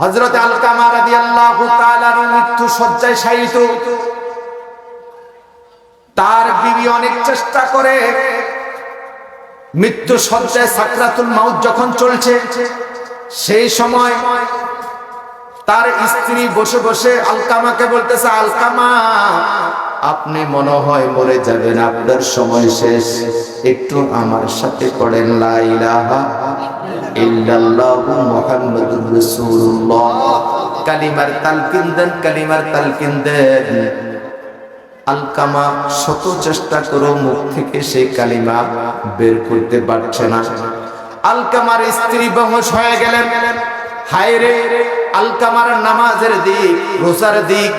হজরত আলকামা রাদিয়াল্লাহু তাআলার মৃত্যু শয্যায় শায়িত। তার বিবি অনেক চেষ্টা করে। মৃত্যু শয্যায় সাকরাতুল মাউত যখন চলছে, সেই সময় তার স্ত্রী বসে বসে আলকামাকে বলতেছে, আলকামা, আপনি মনে হয় মরে যাবেন, আপনার সময় শেষ। একটু আমার সাথে পড়েন, লা ইলাহা ইল্লাল্লাহু মুহাম্মাদুর রাসূলুল্লাহ। কালিমার তালকিন দেন, কালিমার তালকিন দেন। আলকামা শত চেষ্টা করো মুখ থেকে সেই কালিমা বের করতে পারছে না। আলকামার স্ত্রী বহস হয়ে গেলেন। হায় রে আলকামার নামাজের দিক, রোজার দিক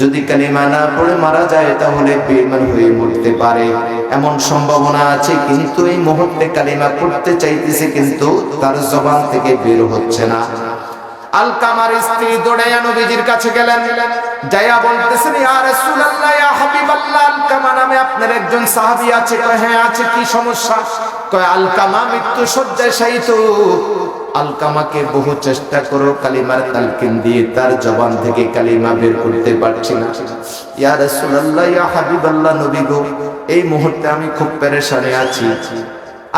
যদি কালিমা না পড়ে মারা যায়, তাহলে বেমান হয়ে মরতে পারে। এমন সম্ভাবনা আছে, কিন্তু এই মুহূর্তে কালিমা পড়তে চাইতেছে, কিন্তু তার জবান থেকে বের হচ্ছে না। আলকামার স্ত্রী দৌড়াইয়া নবীজির কাছে গেলেন। যাইয়া বলতেছেন, ইয়া রাসূলুল্লাহ, ইয়া হাবিবাল্লাহ, আলকামা নামে আপনার একজন সাহাবী আছে। কয় হ্যাঁ আছে, কি সমস্যা? কয়, আলকামা মৃত্যু শয্যায় শায়িত। আলকামাকে বহু চেষ্টা করো, কালিমার তালকিন দিয়ে তার জবান থেকে কালিমা বের করতে পারছি না। ইয়া রাসূলুল্লাহ, ইয়া হাবিবাল্লাহ, নবী গো, এই মুহূর্তে আমি খুব পেরেশানে আছি।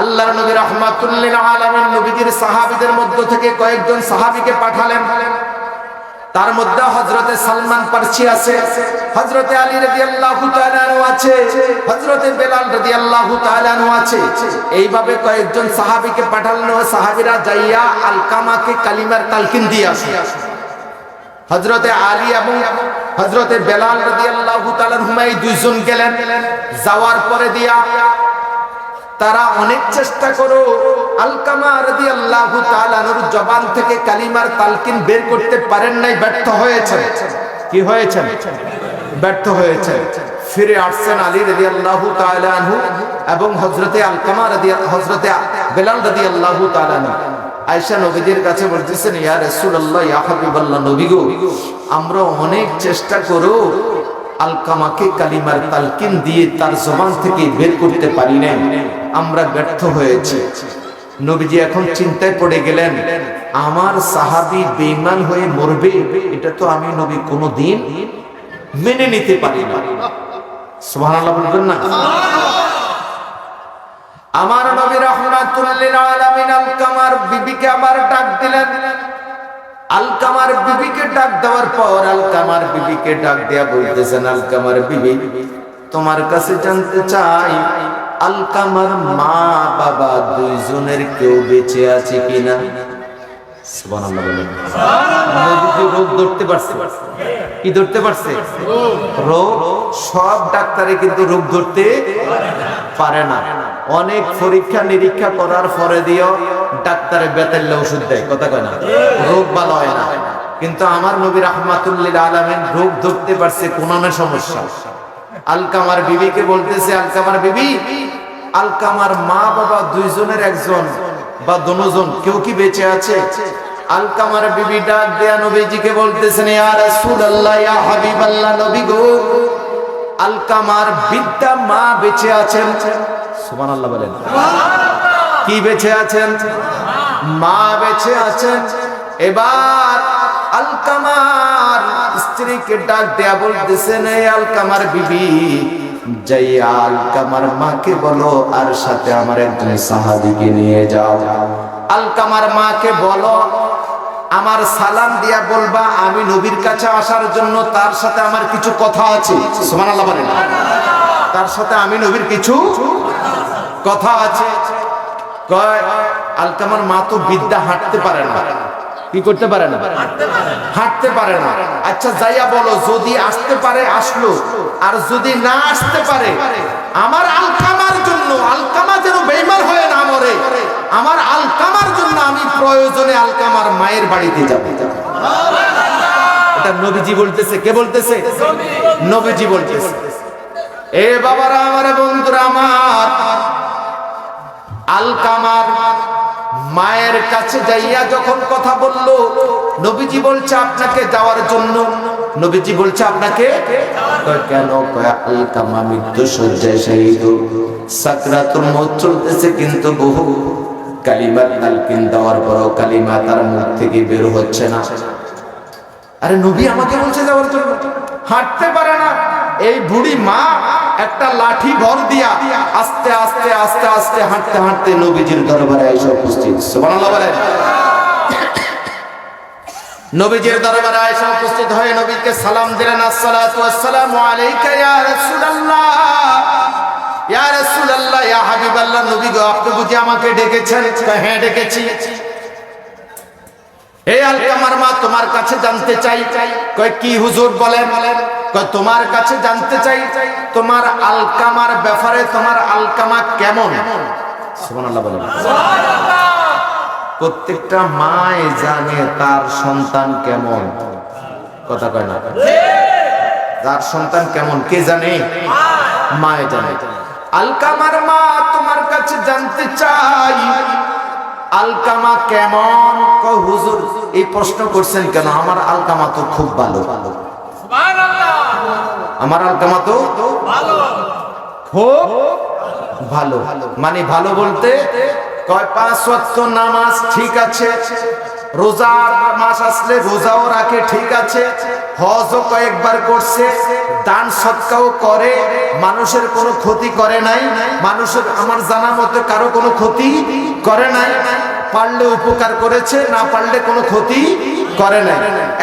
আল্লাহর নবী রহমাতুল্লিল আলামিন নবীজির সাহাবীদের মধ্য থেকে কয়েকজন সাহাবিকে পাঠালেন। তার মধ্যে হজরতে সালমান পারসি আছে হজরতে আলী তাআলা আনহু আছে হজরতে বেলাল তাআলা আনহু আছে। এইভাবে কয়েকজন সাহাবিকে পাঠালেন সাহাবিরা যাইয়া আলকামাকে কালিমার তালকিন দিয়ে আসে। হজরতে আলী এবং হজরতে বেলাল রাদিয়াল্লাহু তাআলা হুমাই দুইজন গেলেন। যাওয়ার পরে দিয়া তারা অনেক চেষ্টা করো। আলকামা জবান থেকে কালিমার তালকিন বের করতে পারেন নাই, ব্যর্থ হয়েছে কি হয়েছে ব্যর্থ হয়েছে ফিরে আসছেন আলী রাদিয়াল্লাহু তাআলা আনহু এবং হযরতে আলকামা রাদিয়া, হযরতে বেলাল রাদিয়াল্লাহু তাআলা আনহু। আয়েশা নবীদের কাছে বলতেছেন, ইয়া ইয়া নবী আমরা অনেক চেষ্টা করো আলকামাকে কালিমার তালকিন দিয়ে তার জবান থেকে বের করতে পারি না আমরা ব্যর্থ হয়েছি। নবীজি এখন চিন্তায় পড়ে গেলেন, আমার সাহাবি বেঈমান হয়ে মরবে, এটা তো আমি নবী কোনোদিন মেনে নিতে পারি না। সুবহানাল্লাহ বলবেন না? আমার নবী রহমাতুল লিল আলামিন আলকামার বিবিকে আবার ডাক দিলেন আলকামার বিবিকে ডাক দেওয়ার পর আলকামার বিবিকে ডাক দেয়া বলতেছেন আলকামার বিবি তোমার কাছে জানতে চাই আলকামার মা বাবা দুইজনের কেউ বেঁচে আছে কিনা? রোগ ধরতে পারছে। কি ধরতে পারছে? রোগ? সব ডাক্তারে কিন্তু রোগ ধরতে পারে না। অনেক পরীক্ষা নিরীক্ষা করার পরে দিও ডাক্তারে বেতাল্লে ওষুধ দেয়, কথা কয় না? রোগ ভালো হয় না। কিন্তু আমার নবী রহমাতুল্লিল আলমেন রোগ ধরতে পারছে কোন না সমস্যা। আলকামার বিবিকে বলতেছে, আলকামার বিবি, আলকামার মা বাবা দুইজনের একজন বা দুজন, কেউ কি বেঁচে আছে? আলকামার বিবি ডাক দেয়া নবীজিকে বলতেছেন, ইয়া রাসূলুল্লাহ, ইয়া হাবিবাল্লাহ, নবী গো, আলকামার বিদ্যা মা বেঁচে আছেন। সুবহানাল্লাহ বলেন। কি বেঁচে আছেন? মা বেঁচে আছেন। এবার আলকামার স্ত্রীকে ডাক দেয়া বলতেছেন এই আলকামার বিবি যাইয়া আলকামার মাকে বলো আর সাথে আমার একজন সাহাবিকে নিয়ে যাও। আলকামার মাকে বলো, আমার সালাম দিয়া বলবা, আমি নবীর কাছে আসার জন্য তার সাথে আমার কিছু কথা আছে। তার সাথে আমি নবীর কিছু কথা আছে। কয় আলকামার মা তো বিদ্যা হাঁটতে পারে না। কি করতে পারে না? হাঁটতে পারে না। আচ্ছা যাইয়া বলো যদি আসতে পারে আসলো। আর যদি না আসতে পারে আমার আলকামার জন্য আলকামা যেন বেইমান হয়ে না মরে আমার আলকামার জন্য আমি প্রয়োজনে আলকামার মায়ের বাড়িতে যাব। এটা নবীজি বলতেছে। কে বলতেছে? নবীজি বলতেছে। এ বাবারা আমার বন্ধুরা আমার আলকামার মায়ের কাছে যাইয়া যখন কথা বলল, নবীজি বলছে, আপনাকে যাওয়ার জন্য। নবীজি বলছে, আপনাকে কেন আলকামা মৃত্যু সজ্জায় শহীদ। সাকরাতুল মৌত চলতেছে কিন্তু বহু। কালিমা তালকিন দেওয়ার পরও কালিমা তার মুখ থেকে বের হচ্ছে না। আরে নবী আমাকে বলছে যাওয়ার জন্য। হাঁটতে পারে না। এই বুড়ি মা একটা লাঠি ভর দিয়া আস্তে আস্তে আস্তে আস্তে হাঁটতে হাঁটতে নবীজির দরবারে এসে উপস্থিত। সুবহানাল্লাহ বলেন। নবীজির দরবারে আয়েশা উপস্থিত হয়ে নবীকে সালাম দিলেন। আসসালাতু ওয়াসসালামু আলাইকা ইয়া রাসূলুল্লাহ। ইয়া রাসূলুল্লাহ, ইয়া হাবিবাল্লাহ, নবী গো, আপনি বুঝি আমাকে ডেকেছেন? হ্যাঁ ডেকেছি। এই মা তোমার কাছে জানতে চাই। কয়, কি হুজুর বলেন? তোমার কাছে জানতে চাই, তোমার আলকামার ব্যাপারে তোমার আলকামা কেমন? প্রত্যেকটা মায় জানে তার সন্তান কেমন। কথা কয় না। তার সন্তান কেমন, কে জানে? মায় জানে। আলকামার মা তোমার কাছে জানতে চাই আলকামা কেমন? কয় হুজুর এই প্রশ্ন করছেন কেন? আমার আলকামা তো খুব ভালো। আমার আলকামা তো খুব ভালো। মানে ভালো বলতে কয় পাঁচ ওয়াক্ত নামাজ ঠিক আছে রোজার মাস আসলে রোজাও রাখে ঠিক আছে হজও কয়েকবার করছে দান সৎকাও করে মানুষের কোনো ক্ষতি করে নাই মানুষের আমার জানা মতে কারও কোনো ক্ষতি করে নাই পারলে উপকার করেছে না পারলে কোনো ক্ষতি করে নাই।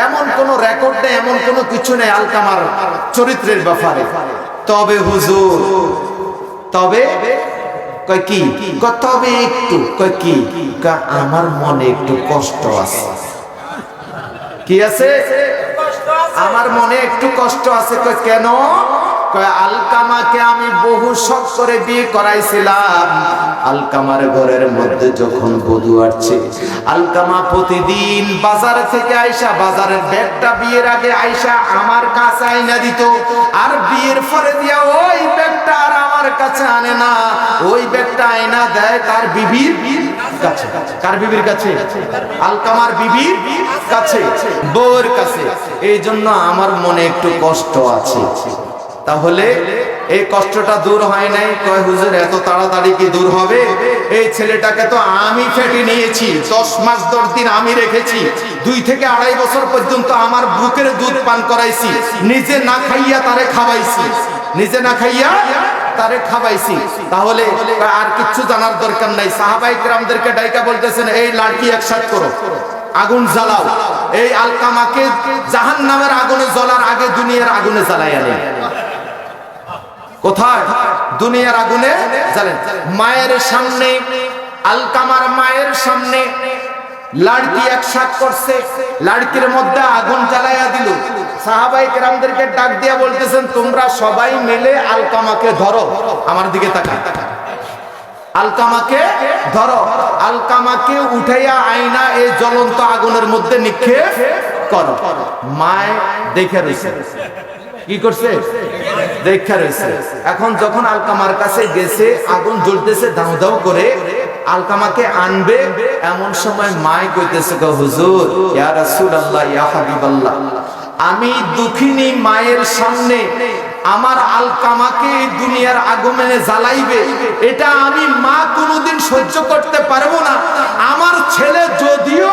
এমন কোন রেকর্ড নেই এমন কোনো কিছু নেই আলকামার চরিত্রের ব্যাপারে। তবে হুজুর তবে কয় কি? তবে একটু কয় কি? আমার মনে একটু কষ্ট আছে। কি আছে। আমার মনে একটু কষ্ট আছে কয় কেন? আলকামাকে আমি বহু শখ করে বিয়ে করাইছিলাম। আলকামার ঘরের মধ্যে যখন বধু আসছে, আলকামা প্রতিদিন বাজার থেকে আইসা বাজারের ব্যাগটা বিয়ের আগে আইসা আমার কাছে আইনা দিত। আর বিয়ের পরে দিয়া ওই ব্যাগটা আর আমার কাছে আনে না। ওই ব্যাগটা আয়না দেয় তার বিবির কাছে। কার বিবির কাছে? আলকামার বিবির কাছে। বউর কাছে। এই জন্য আমার মনে একটু কষ্ট আছে। তাহলে এই কষ্টটা দূর হয় নাই। কয়, হুজুর, এত তাড়াতাড়ি কি দূর হবে? এই ছেলেটাকে তো আমি ফেটে নিয়েছি, দশ মাস দশ দিন আমি রেখেছি। দুই থেকে আড়াই বছর পর্যন্ত আমার বুকের দুধ পান করাইছি। নিজে না খাইয়া তারে খাওয়াইছি। নিজে না খাইয়া তারে খাওয়াইছি। তাহলে আর কিচ্ছু জানার দরকার নাই। সাহাবাই গ্রামদেরকে ডাইকা বলতেছেন, এই লাড়কি একসাথ করো, আগুন জ্বালাও। এই আলকামাকে জাহান নামের আগুনে জ্বলার আগে দুনিয়ার আগুনে জ্বালাই আনে কোথায়? দুনিয়ার আগুনে মায়ের সামনে, আলকামার মায়ের সামনে লাড়কি একসাথ করছে। লাড়কির মধ্যে আগুন জ্বালাইয়া দিল। ডাক দিয়া তোমরা সবাই মিলে আলকামাকে ধরো, আমার দিকে তাকা আলকামাকে ধরো। আলকামাকে উঠাইয়া আয়না এই জ্বলন্ত আগুনের মধ্যে নিক্ষেপ করো। মায় দেখে রয়েছে। কি করছে? দেখা রয়েছে। এখন যখন আলকামার কাছে গেছে, আগুন জ্বলতেছে দাও দাও করে, আলকামাকে আনবে, এমন সময় মায় কইতেছে, গো হুজুর, ইয়া রাসূলুল্লাহ, ইয়া হাবিবাল্লাহ, আমি দুঃখিনী মায়ের সামনে আমার আলকামাকে দুনিয়ার আগুনে জ্বালাইবে। এটা আমি মা কোনোদিন সহ্য করতে পারব না। আমার ছেলে যদিও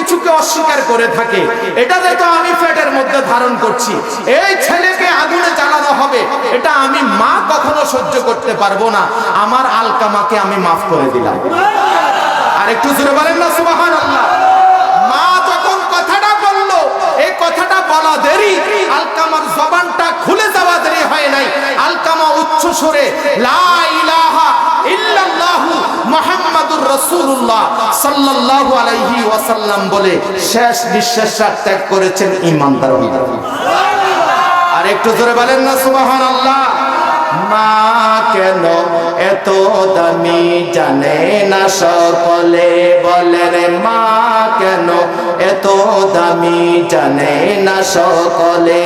কিছুকে অস্বীকার করে থাকে। এটা যেহেতু আমি পেটের মধ্যে ধারণ করছি, এই ছেলেকে আগুনে জ্বালানো হবে, এটা আমি মা কখনো সহ্য করতে পারব না। আমার আলকামাকে আমি মাফ করে দিলাম। আর একটু জোরে বলেন না সুবাহান কথাটা বলা দেরি। আলকামার জবানটা খুলে যাওয়া দেরি হয় নাই। আলকামা উচ্চ সুরে ওয়াসাল্লাম বলে শেষ নিঃশ্বাস ত্যাগ করেছেন আর একটু জোরে বলেন না, সুবহানাল্লাহ। মা কেন এত দামি জানে না সকলে বলে রে মা কেন এত দামি জানে না সকলে